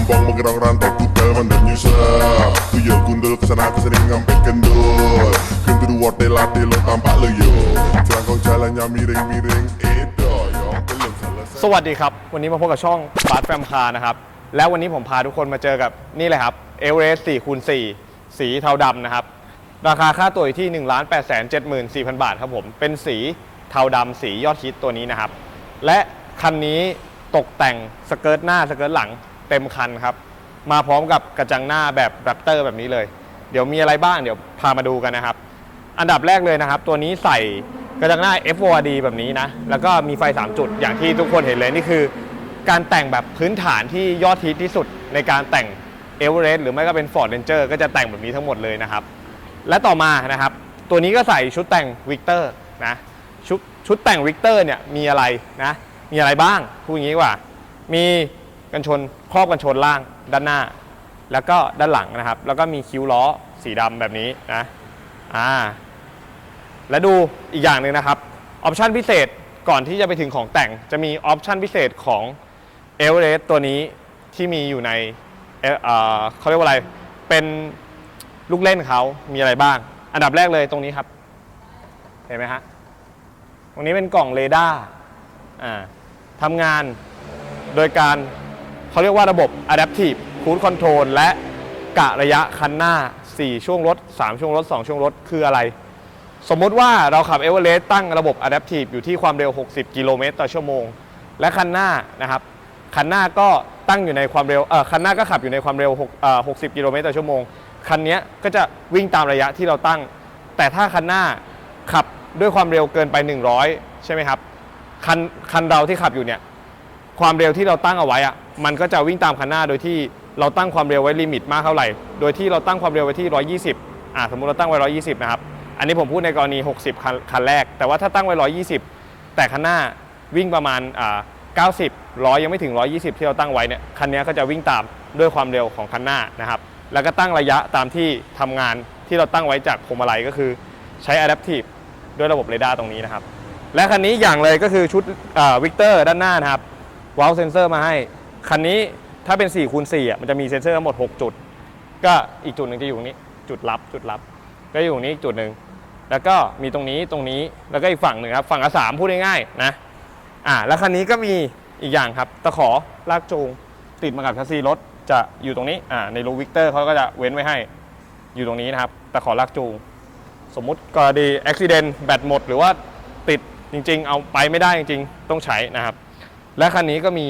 Ombong menggerang rantai putih mendenyusa Kuyo gundul kesana kesini ngampet kendul Gendru wote lati lo tampak lo yo Jelangkau jalannya miring-miring Edo yang belum selesai สวัสดีครับ วันนี้มาพบกับช่องบาร์แฟมคานะครับ แล้ววันนี้ผมพาทุกคนมาเจอกับนี่เลยครับเอเวอเรสต์4คูณ4สีเทาดำนะครับ ราคาค่าตัวอยู่ที่ 1 8 7 4 0 0 0 บาทครับผม เป็นสีเทาดำสียอดฮิตตัวนี้นะครับ และคันนี้ตกแต่งสเกิร์ตหน้าสเกิร์ตหลัง เต็มคันครับ มาพร้อมกับกระจังหน้าแบบแรปเตอร์แบบนี้เลย เดี๋ยวมีอะไรบ้างเดี๋ยวพามาดูกันนะครับ อันดับแรกเลยนะครับ ตัวนี้ใส่กระจังหน้า FORD แบบนี้นะ แล้วก็มีไฟ 3 จุดอย่างที่ทุกคนเห็นเลยนี่คือ การแต่งแบบพื้นฐานที่ยอดฮิตที่สุดในการแต่ง e v e r e s t หรือไม่ก็เป็น Ford Ranger ก็จะแต่งแบบนี้ทั้งหมดเลยนะครับ และต่อมานะครับ ตัวนี้ก็ใส่ชุดแต่ง Victor นะชุดชุดแต่ง Victor เนี่ยมีอะไรนะมีอะไรบ้างพูดอย่างนี้กว่า มี กันชนครอบกันชนล่างด้านหน้า แล้วก็ด้านหลังนะครับ แล้วก็มีคิ้วล้อสีดำแบบนี้นะอ่าและดูอีกอย่างหนึ่งนะครับออปชันพิเศษก่อนที่จะไปถึงของแต่งจะมีออปชันพิเศษของ e v e r e s t ตัวนี้ที่มีอยู่ในเออเขาเรียกว่าอะไรเป็นลูกเล่นเขามีอะไรบ้าง อันดับแรกเลยตรงนี้ครับ เห็นไหมฮะตรงนี้เป็นกล่องเรดาร์อ่าทำงานโดยการ เขาเรียกว่าระบบ Adaptive Cruise Control และกะระยะคันหน้า 4 ช่วงรถ 3 ช่วงรถ 2 ช่วงรถ คืออะไร สมมติว่าเราขับเอเวอเรสต์ตั้งระบบ Adaptive อยู่ที่ความเร็ว 60 กิโลเมตรต่อชั่วโมง และคันหน้านะครับคันหน้าก็ตั้งอยู่ในความเร็วเออคันหน้าก็ขับอยู่ในความเร็ว6เอ่อ60 กิโลเมตรต่อชั่วโมง คันนี้ก็จะวิ่งตามระยะที่เราตั้ง แต่ถ้าคันหน้าขับด้วยความเร็วเกินไป 100 ใช่ไหมครับ คันคันเราที่ขับอยู่เนี่ย ความเร็วที่เราตั้งเอาไว้อะ มันก็จะวิ่งตามคันหน้าโดยที่เราตั้งความเร็วไว้ลิมิตมากเท่าไหร่ โดยที่เราตั้งความเร็วไว้ที่ 120อ่าสมมุติเราตั้งไว้ 120 นะครับ อันนี้ผมพูดในกรณี 60 คันคันแรก แต่ว่าถ้าตั้งไว้ 120 แต่คันหน้าวิ่งประมาณอ่า90 100 ยังไม่ถึง 120 ที่เราตั้งไว้เนี่ยคันนี้ก็จะวิ่งตามด้วยความเร็วของคันหน้านะครับ แล้วก็ตั้งระยะตามที่ทำงานที่เราตั้งไว้จากพวงมาลัยก็คือใช้ Adaptive ด้วยระบบเรดาร์ตรงนี้นะครับ และคันนี้อย่างเลยก็คือชุดวิกเตอร์ด้านหน้านะครับวาลเซนเซอร์มาให้ คันนี้ถ้าเป็น4คูณ4อะมันจะมีเซนเซอร์ทั้งหมด 6 จุด ก็อีกจุดหนึ่งจะอยู่ตรงนี้จุดลับจุดลับ ก็อยู่ตรงนี้อีกจุดหนึ่งแล้วก็มีตรงนี้ตรงนี้แล้วก็อีกฝั่งหนึ่งครับฝั่งละสามพูดง่ายๆนะอ่าแล้วคันนี้ก็มีอีกอย่างครับตะขอลากจูงติดมากับชัสซีรถจะอยู่ตรงนี้อ่าในรูวิกเตอร์เขาก็จะเว้นไว้ให้อยู่ตรงนี้นะครับตะขอลากจูง สมมุติกรณีอุบิเหตุแบตหมด หรือว่าติดจริงๆ เอาไปไม่ได้จริงๆ ต้องใช้นะครับ และคันนี้ก็มี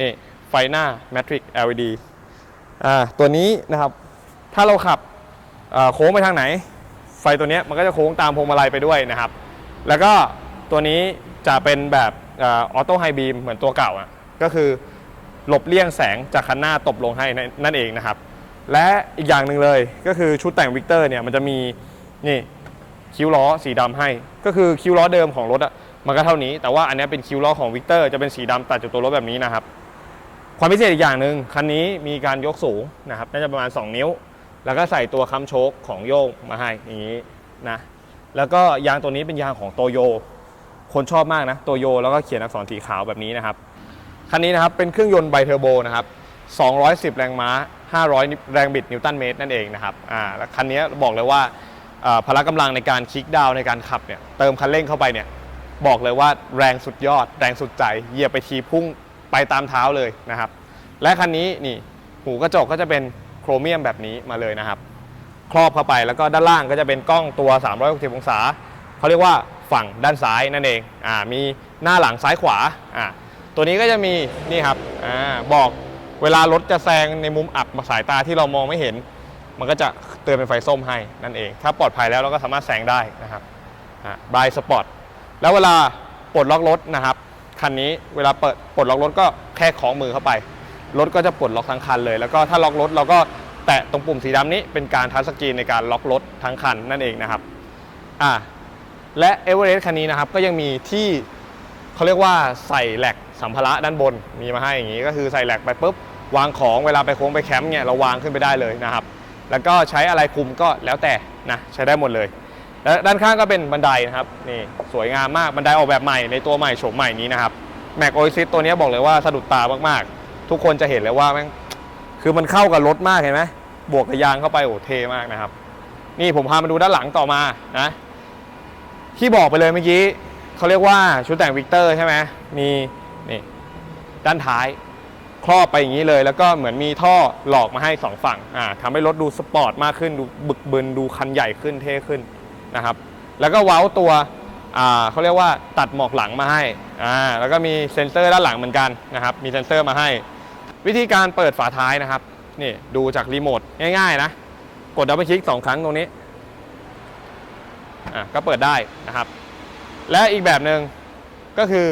นี่ ไฟหน้า Matrix LED อ่าตัวนี้นะครับ ถ้าเราขับโค้งไปทางไหน ไฟตัวนี้มันก็จะโค้งตามพวงมาลัยไปด้วยนะครับ แล้วก็ตัวนี้จะเป็นแบบออโต้ไฮบีมเหมือนตัวเก่าอะก็คือหลบเลี่ยงแสงจากคันหน้าตบลงให้นั่นเองนะครับ และอีกอย่างหนึ่งเลยก็คือชุดแต่งวิกเตอร์เนี่ยมันจะมีนี่คิ้วล้อสีดำให้ ก็คือคิ้วล้อเดิมของรถอะมันก็เท่านี้ แต่ว่าอันนี้เป็นคิ้วล้อของวิกเตอร์จะเป็นสีดำตัดจากตัวรถแบบนี้นะครับ ความพิเศษอีกอย่างหนึ่งคันนี้มีการยกสูงนะครับน่าจะประมาณ 2 นิ้ว แล้วก็ใส่ตัวค้ำโชคของโยงมาให้อย่างนี้นะแล้วก็ยางตัวนี้เป็นยางของโตโย คนชอบมากนะโตโยแล้วก็เขียนอักษรสีขาวแบบนี้นะครับคันนี้นะครับเป็นเครื่องยนต์ไบเทอร์โบนะครับ210 แรงม้า 500 แรงบิดนิวตันเมตรนั่นเองนะครับอ่าแล้วคันนี้บอกเลยว่าพละกำลังในการคลิกดาวในการขับเนี่ยเติมคันเร่งเข้าไปเนี่ยบอกเลยว่าแรงสุดยอด แรงสุดใจเหยียบไปทีพุ่ง ไปตามเท้าเลยนะครับ และคันนี้นี่หูกระจกก็จะเป็นโครเมียมแบบนี้มาเลยนะครับ ครอบเข้าไปแล้วก็ด้านล่างก็จะเป็นกล้องตัว 360 องศาเขาเรียกว่าฝั่งด้านซ้ายนั่นเองอ่ามีหน้าหลังซ้ายขวาอ่าตัวนี้ก็จะมีนี่ครับอ่าบอกเวลารถจะแซงในมุมอับสายตาที่เรามองไม่เห็น มันก็จะเตือนเป็นไฟส้มให้นั่นเอง ถ้าปลอดภัยแล้วเราก็สามารถแซงได้นะครับอ่าบายสปอร์ตแล้วเวลาปลดล็อกรถนะครับ คันนี้เวลาเปิดปลดล็อกรถก็แค่ของมือเข้าไป รถก็จะปลดล็อกทั้งคันเลย แล้วก็ถ้าล็อกรถเราก็แตะตรงปุ่มสีดำนี้เป็นการทัชสกรีนในการล็อกรถทั้งคันนั่นเองนะครับอ่าและเอเวอเรสต์คันนี้นะครับก็ยังมีที่เขาเรียกว่าใส่แหลกสัมภาระด้านบนมีมาให้อย่างนี้ ก็คือใส่แหลกไปปุ๊บวางของเวลาไปโค้งไปแคมป์เนี่ยเราวางขึ้นไปได้เลยนะครับ แล้วก็ใช้อะไรคุมก็แล้วแต่นะใช้ได้หมดเลย และด้านข้างก็เป็นบันไดนะครับนี่สวยงามมากบันไดออกแบบใหม่ในตัวใหม่โฉมใหม่นี้นะครับแม็กโอซิสตัวนี้บอกเลยว่าสะดุดตามากๆ ทุกคนจะเห็นเลยว่าแม่งคือมันเข้ากับรถมากเห็นไหมบวกกับยางเข้าไปโอ้เทมากนะครับ นี่ผมพามาดูด้านหลังต่อมานะที่บอกไปเลยเมื่อกี้เขาเรียกว่าชุดแต่งวิกเตอร์ใช่ไหมมีนี่ด้านท้ายครอบไปอย่างนี้เลย แล้วก็เหมือนมีท่อหลอกมาให้สองฝั่งอ่าทำให้รถดูสปอร์ตมากขึ้นดูบึกบึนดูคันใหญ่ขึ้นเท่ขึ้น นะครับ แล้วก็เว้าตัวเขาเรียกว่าตัดหมอกหลังมาให้แล้วก็มีเซ็นเซอร์ด้านหลังเหมือนกันนะครับ มีเซ็นเซอร์มาให้ วิธีการเปิดฝาท้ายนะครับนี่ดูจากรีโมทง่ายๆนะ กดดับเบิลคลิกสองครั้งตรงนี้ก็เปิดได้นะครับ และอีกแบบหนึ่งก็คือ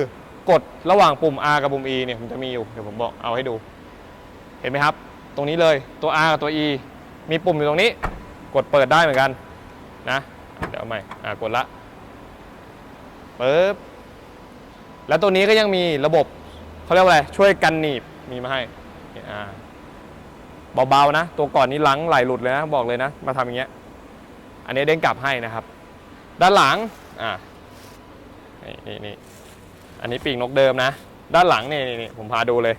กดระหว่างปุ่ม R กับปุ่ม E เนี่ยผมจะมีอยู่เดี๋ยวผมบอกเอาให้ดู เห็นไหมครับ ตรงนี้เลยตัว R กับตัว E มีปุ่มอยู่ตรงนี้ กดเปิดได้เหมือนกันนะ เดี๋ยวใหม่ อะกดละปึ๊บแล้วตัวนี้ก็ยังมีระบบเขาเรียกว่าอะไร ช่วยกันหนีบมีมาให้อ่าเบาๆนะ ตัวก่อนนี้หลังไหลหลุดเลยนะบอกเลยนะ มาทำอย่างเงี้ย อันนี้เด้งกลับให้นะครับ ด้านหลังอ่านี่นี่นี่อันนี้ปีกนกเดิมนะ ด้านหลังนี่นี่ผมพาดูเลย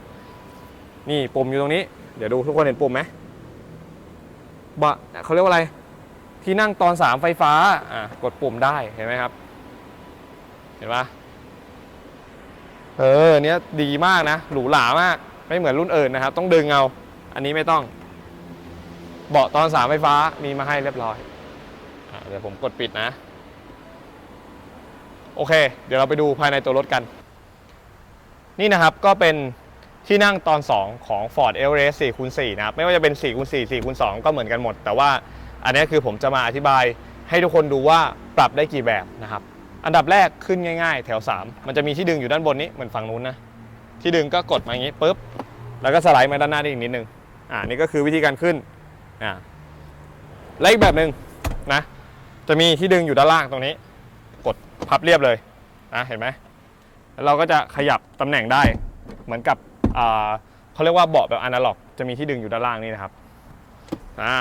นี่ปุ่มอยู่ตรงนี้ เดี๋ยวดูทุกคนเห็นปุ่มไหมบะเขาเรียกว่าอะไร ที่นั่งตอนสามไฟฟ้าอะกดปุ่มได้เห็นไหมครับ เห็นปะเออเนี้ยดีมากนะ หรูหรามาก ไม่เหมือนรุ่นอื่นนะครับ ต้องดึงเอาอันนี้ไม่ต้อง เบาะตอนสามไฟฟ้ามีมาให้เรียบร้อยอเดี๋ยวผมกดปิดนะ โอเค เดี๋ยวเราไปดูภายในตัวรถกัน นี่นะครับก็เป็นที่นั่งตอน 2 ของ Ford Everest 4คูณ4นะครับ ไม่ว่าจะเป็น4คูณ4 4คูณ2ก็เหมือนกันหมด แต่ว่า อันนี้คือผมจะมาอธิบายให้ทุกคนดูว่าปรับได้กี่แบบนะครับ อันดับแรกขึ้นง่าย ๆ แถว 3 มันจะมีที่ดึงอยู่ด้านบนนี้เหมือนฝั่งนู้นนะ ที่ดึงก็กดมาอย่างนี้ปุ๊บ แล้วก็สไลด์มาด้านหน้าได้อีกนิดนึง อ่า นี่ก็คือวิธีการขึ้น อ่าและอีกแบบหนึ่งนะ จะมีที่ดึงอยู่ด้านล่างตรงนี้ กดพับเรียบเลยนะเห็นไหมแล้วเราก็จะขยับตำแหน่งได้ เหมือนกับเขาเรียกว่าเบาะแบบอนาล็อก จะมีที่ดึงอยู่ด้านล่างนี่นะครับ อ่า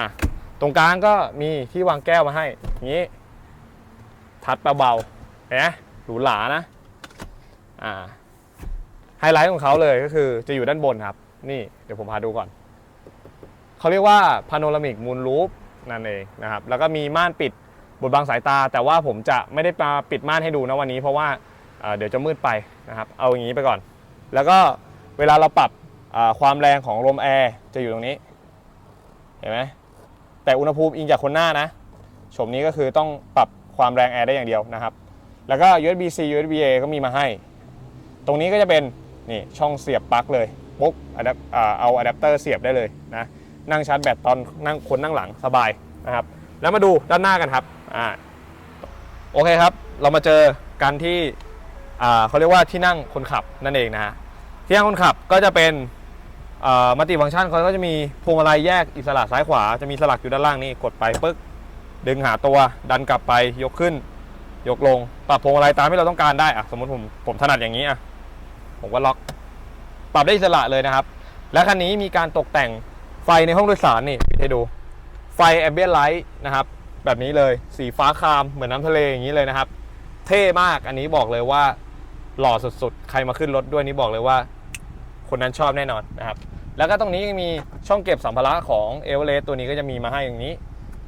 ตรงกลางก็มีที่วางแก้วมาให้อย่างนี้ ทัดเบาๆเห็นไหมหรูหรานะอ่าไฮไลท์ของเขาเลยก็คือจะอยู่ด้านบนครับ นี่เดี๋ยวผมพาดูก่อน เขาเรียกว่าพาโนรามิกมูนรูฟนั่นเองนะครับ แล้วก็มีม่านปิดบดบังสายตา แต่ว่าผมจะไม่ได้มาปิดม่านให้ดูนะวันนี้ เพราะว่าเอ่อเดี๋ยวจะมืดไปนะครับ เอาอย่างนี้ไปก่อน แล้วก็เวลาเราปรับความแรงของลมแอร์จะอยู่ตรงนี้ เห็นไหม แต่อุณหภูมิอิงจากคนหน้านะโฉมนี้ก็คือต้องปรับความแรงแอร์ได้อย่างเดียวนะครับ แล้วก็ USB C USB A ก็มีมาให้ ตรงนี้ก็จะเป็นนี่ช่องเสียบปลั๊กเลยปุ๊บเอาอะแดปเตอร์เสียบได้เลยนะนั่งชาร์จแบตตอนนั่งคนนั่งหลังสบายนะครับ แล้วมาดูด้านหน้ากันครับอ่าโอเคครับ เรามาเจอกันที่เขาเรียกว่าที่นั่งคนขับนั่นเองนะฮะที่นั่งคนขับก็จะเป็น มัลติฟังก์ชันเขาก็จะมีพวงมาลัยแยกอิสระซ้ายขวาจะมีสลักอยู่ด้านล่างนี่กดไปปึ๊กดึงหาตัวดันกลับไปยกขึ้น ยกลงปรับพวงมาลัยตามที่เราต้องการได้อะสมมติผมผมถนัดอย่างนี้อะผมก็ล็อก ปรับได้อิสระเลยนะครับ และคันนี้มีการตกแต่งไฟในห้องโดยสารนี่ปิดให้ดู ไฟแอมเบียนไลท์นะครับ แบบนี้เลยสีฟ้าครามเหมือนน้ำทะเลอย่างนี้เลยนะครับ เท่มากอันนี้บอกเลยว่าหล่อสุดๆ ใครมาขึ้นรถด้วยนี่บอกเลยว่า คนนั้นชอบแน่นอนนะครับ แล้วก็ตรงนี้ยังมีช่องเก็บสัมภาระของเอเวอเรสต์ตัวนี้ก็จะมีมาให้อย่างนี้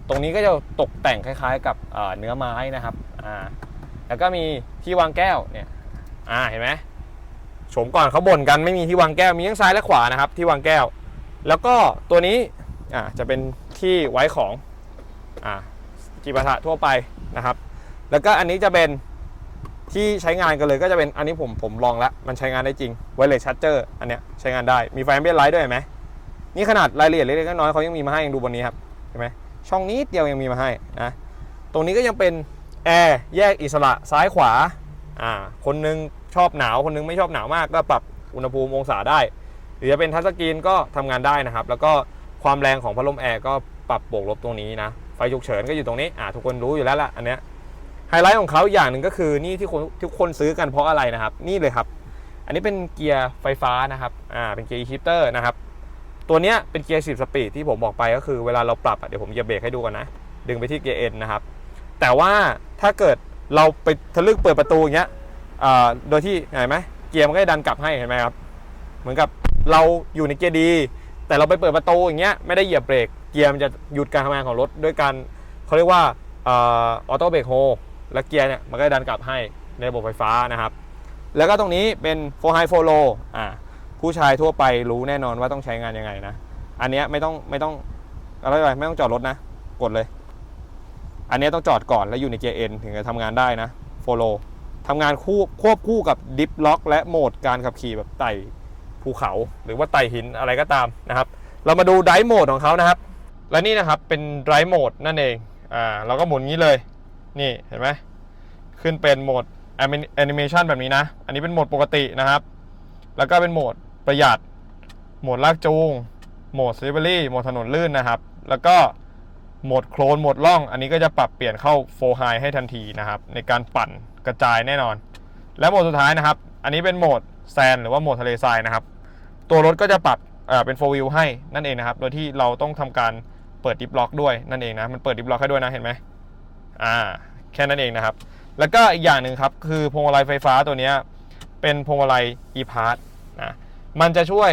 ตรงนี้ก็จะตกแต่งคล้ายๆ กับเนื้อไม้นะครับอ่าแล้วก็มีที่วางแก้วเนี่ยอ่าเห็นไหมโฉมก่อนเขาบ่นกันไม่มีที่วางแก้วมีทั้งซ้ายและขวานะครับ ที่วางแก้ว แล้วก็ตัวนี้อ่าจะเป็นที่ไว้ของอ่าจิปาถะทั่วไปนะครับ แล้วก็อันนี้จะเป็น ที่ใช้งานกันเลยก็จะเป็นอันนี้ผมผมลองแล้ว มันใช้งานได้จริงไวเลสชั r เจอร์อันเนี้ยใช้งานได้มีไฟแอมเบียนไลท์ด้วยไหมนี่ขนาดรายละเอียดเล็กๆน้อยๆเขายังมีมาให้ยังดูบนนี้ครับเห็นไหมช่องนี้เดียวยังมีมาให้นะตรงนี้ก็ยังเป็นแอร์แยกอิสระซ้ายขวาอ่าคนนึงชอบหนาวคนนึงไม่ชอบหนาวมากก็ปรับอุณหภูมิองศาได้ หรือจะเป็นทัชสกรีนก็ทำงานได้นะครับ แล้วก็ความแรงของพัดลมแอร์ก็ปรับบวกลบตรงนี้นะไฟฉุกเฉินก็อยู่ตรงนี้อ่าทุกคนรู้อยู่แล้วล่ะอันเนี้ย ไฮไลท์ของเขาอย่างหนึ่งก็คือนี่ที่คนทุกคนซื้อกันเพราะอะไรนะครับ นี่เลยครับ อันนี้เป็นเกียร์ไฟฟ้านะครับอ่าเป็นเกียร์ e-shifter นะครับ ตัวเนี้ยเป็นเกียร์ 10 สปีดที่ผมบอกไปก็คือเวลาเราปรับเดี๋ยวผมจะเบรกให้ดูกันนะ ดึงไปที่เกียร์ N นนะครับ แต่ว่าถ้าเกิดเราไปทะลึกเปิดประตูอย่างเงี้ยอ่าโดยที่เห็นไหมเกียร์มันก็จะดันกลับให้เห็นไหมครับ เหมือนกับเราอยู่ในเกียร์ดีแแต่เราไปเปิดประตูอย่างเงี้ยไม่ได้เหยียบเบรกเกียร์มันจะหยุดการทำงานของรถด้วยการเขาเรียกว่าออโต้เบรกโฮ และเกียร์เนี่ยมันก็ดันกลับให้ในระบบไฟฟ้านะครับ แล้วก็ตรงนี้เป็น4 high 4 low อ่าผู้ชายทั่วไปรู้แน่นอนว่าต้องใช้งานยังไงนะ อันนี้ไม่ต้องไม่ต้องอะไรไรไม่ต้องจอดรถนะ กดเลย อันนี้ต้องจอดก่อนแล้วอยู่ในเกียร์ N ถึงจะทำงานได้นะ follow ทำงานคู่ควบคู่กับดิฟล็อก และโหมดการขับขี่แบบไต่ภูเขาหรือว่าไต่หินอะไรก็ตามนะครับ เรามาดูไดโหมดของเขานะครับ และนี่นะครับเป็นไดโหมดนั่นเอง อ่า เราก็หมุนงี้เลย นี่เห็นไหมขึ้นเป็นโหมดแอนิเมชันแบบนี้นะ อันนี้เป็นโหมดปกตินะครับ แล้วก็เป็นโหมดประหยัด โหมดลากจูง โหมดซิเบอรี่โหมดถนนลื่นนะครับ แล้วก็โหมดโคลนโหมดล่อง อันนี้ก็จะปรับเปลี่ยนเข้าโฟไฮให้ทันทีนะครับ ในการปั่นกระจายแน่นอน และโหมดสุดท้ายนะครับ อันนี้เป็นโหมดแซนหรือว่าโหมดทะเลทรายนะครับ ตัวรถก็จะปรับเป็น4 wheel ให้นั่นเองนะครับ โดยที่เราต้องทำการเปิดดิฟล็อกด้วยนั่นเองนะ มันเปิดดิฟล็อกให้ด้วยนะ เห็นไหม อ่าแค่นั้นเองนะครับ แล้วก็อีกอย่างหนึ่งครับคือพวงมาลัยไฟฟ้าตัวนี้เป็นพวงมาลัย e-part นะมันจะช่วย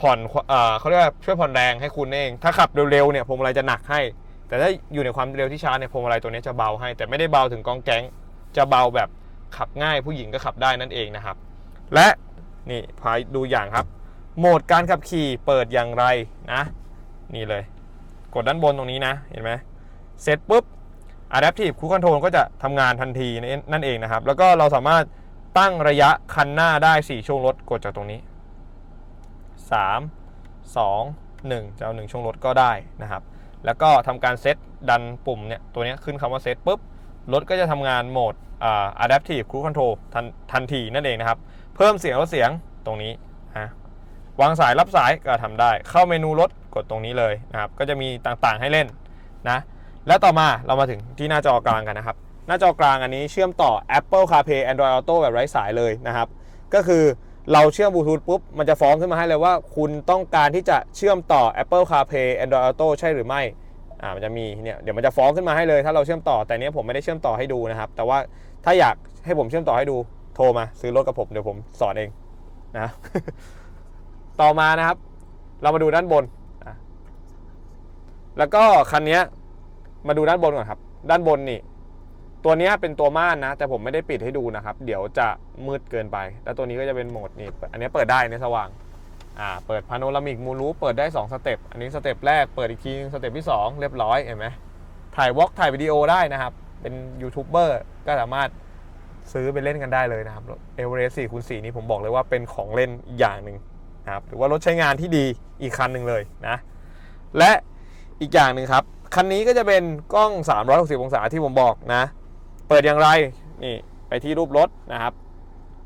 ผ่อนเอ่อเขาเรียกว่าช่วยผ่อนแรงให้คุณเอง ถ้าขับเร็วๆเนี่ยพวงมาลัยจะหนักให้ แต่ถ้าอยู่ในความเร็วที่ช้าเนี่ยพวงมาลัยตัวนี้จะเบาให้ แต่ไม่ได้เบาถึงกองแก๊งจะเบาแบบขับง่ายผู้หญิงก็ขับได้นั่นเองนะครับ และนี่พาดูอย่างครับ โหมดการขับขี่เปิดอย่างไรนะ นี่เลย กดด้านบนตรงนี้นะ เห็นไหมเสร็จปุ๊บ Adaptive Cruise Control ก็จะทำงานทันทีนั่นเองนะครับ แล้วก็เราสามารถตั้งระยะคันหน้าได้ 4 ช่วงรถกดจากตรงนี้ 3 2 1 จะเอา 1 ช่วงรถก็ได้นะครับ แล้วก็ทำการเซตดันปุ่มเนี่ยตัวนี้ขึ้นคำว่าเซตปุ๊บ รถก็จะทำงานโหมดอ่า Adaptive Cruise Control ทันทันทีนั่นเองนะครับ เพิ่มเสียงลดเสียงตรงนี้ฮะวางสายรับสายก็ทำได้ เข้าเมนูรถกดตรงนี้เลยนะครับ ก็จะมีต่างๆให้เล่นนะ และต่อมาเรามาถึงที่หน้าจอกลางกันนะครับ หน้าจอกลางอันนี้เชื่อมต่อ Apple CarPlay Android Auto แบบไร้สายเลยนะครับ ก็คือเราเชื่อมบลูทูธปุ๊บ มันจะฟ้องขึ้นมาให้เลยว่า คุณต้องการที่จะเชื่อมต่อ Apple CarPlay Android Auto ใช่หรือไม่อ่ามันจะมีเนี่ยเดี๋ยวมันจะฟ้องขึ้นมาให้เลย ถ้าเราเชื่อมต่อแต่เนี้ยผมไม่ได้เชื่อมต่อให้ดูนะครับ แต่ว่าถ้าอยากให้ผมเชื่อมต่อให้ดูโทรมาซื้อรถกับผมเดี๋ยวผมสอนเองนะต่อมานะครับ เรามาดูด้านบน แล้วก็คันนี้ มาดูด้านบนก่อนครับ ด้านบนนี่ตัวนี้เป็นตัวม่านนะ แต่ผมไม่ได้ปิดให้ดูนะครับ เดี๋ยวจะมืดเกินไป แล้วตัวนี้ก็จะเป็นโหมดนี่อันนี้เปิดได้ในสว่างอ่าเปิดพาโนรามิกมูรูเปิดได้ 2 สเต็ปอันนี้สเต็ปแรกเปิดอีกทีนึงสเต็ปที่ 2 เรียบร้อยเห็นไหมถ่ายวอล์กถ่ายวิดีโอได้นะครับ เป็นยูทูบเบอร์ก็สามารถซื้อไปเล่นกันได้เลยนะครับเอเวอเรสต์4คูณ4นี่ผมบอกเลยว่าเป็นของเล่นอีกอย่างหนึ่งนะครับหรือว่ารถใช้งานที่ดีอีกคันหนึ่งเลยนะ และอีกอย่างหนึ่งครับ คันนี้ก็จะเป็นกล้อง 360 องศาที่ผมบอกนะ เปิดอย่างไร นี่ไปที่รูปรถนะครับ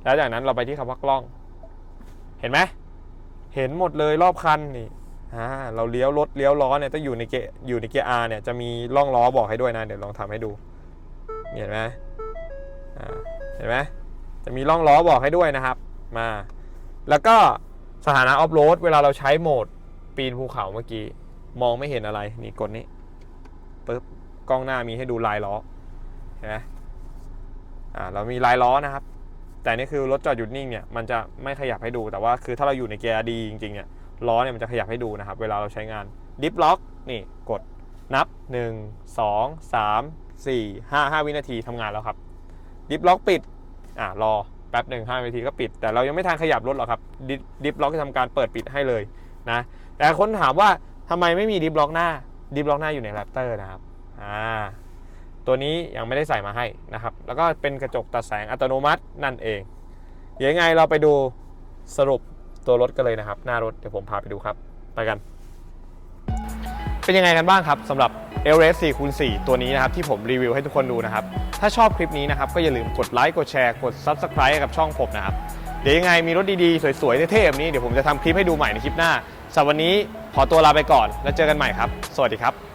แล้วจากนั้นเราไปที่คำว่ากล้อง เห็นไหม เห็นหมดเลยรอบคันนี่อ่าเราเลี้ยวรถเลี้ยวล้อเนี่ยต้องอยู่ในเกียร์อยู่ในเกียร์ R เนี่ยจะมีร่องล้อบอกให้ด้วยนะ เดี๋ยวลองทำให้ดู เห็นไหมอ่า เห็นไหมจะมีร่องล้อบอกให้ด้วยนะครับ มา แล้วก็สถานะออฟโรดเวลาเราใช้โหมดปีนภูเขาเมื่อกี้ มองไม่เห็นอะไร นี่กดนี้ ปึ๊บกล้องหน้ามีให้ดูลายล้อเห็นไหมอ่าเรามีลายล้อนะครับ แต่นี่คือรถจอดหยุดนิ่งเนี่ยมันจะไม่ขยับให้ดูแต่ว่าคือถ้าเราอยู่ในเกียร์ดีจริงๆเนี่ยล้อเนี่ยมันจะขยับให้ดูนะครับ เวลาเราใช้งานดิฟล็อกนี่กดนับ 1 2 3 4 5 5 วินาทีทำงานแล้วครับ ดิฟล็อกปิดอ่ารอแป๊บหนึ่ง5วินาทีก็ปิด แต่เรายังไม่ทันขยับรถหรอกครับ ดิฟล็อกจะทำการเปิดปิดให้เลยนะแต่คนถามว่าทำไมไม่มีดิฟล็อกหน้า ดิฟล็อกหน้าอยู่ในแรปเตอร์นะครับอ่าตัวนี้ยังไม่ได้ใส่มาให้นะครับ แล้วก็เป็นกระจกตัดแสงอัตโนมัตินั่นเองเดี๋ยวยังไงเราไปดูสรุปตัวรถกันเลยนะครับ หน้ารถเดี๋ยวผมพาไปดูครับ ไปกัน เป็นยังไงกันบ้างครับสำหรับ l r s 4คูณ4ตัวนี้นะครับ ที่ผมรีวิวให้ทุกคนดูนะครับ ถ้าชอบคลิปนี้นะครับ ก็อย่าลืมกดไลค์กดแชร์กด Subscribe กับช่องผมนะครับ เดี๋ยวยังไงมีรถดีๆ สวยๆเท่ๆแบบนี้เดี๋ยวผมจะทำคลิปให้ดูใหม่ในคลิปหน้า สำหรับวันนี้ขอตัวลาไปก่อนแล้วเจอกันใหม่ครับ สวัสดีครับ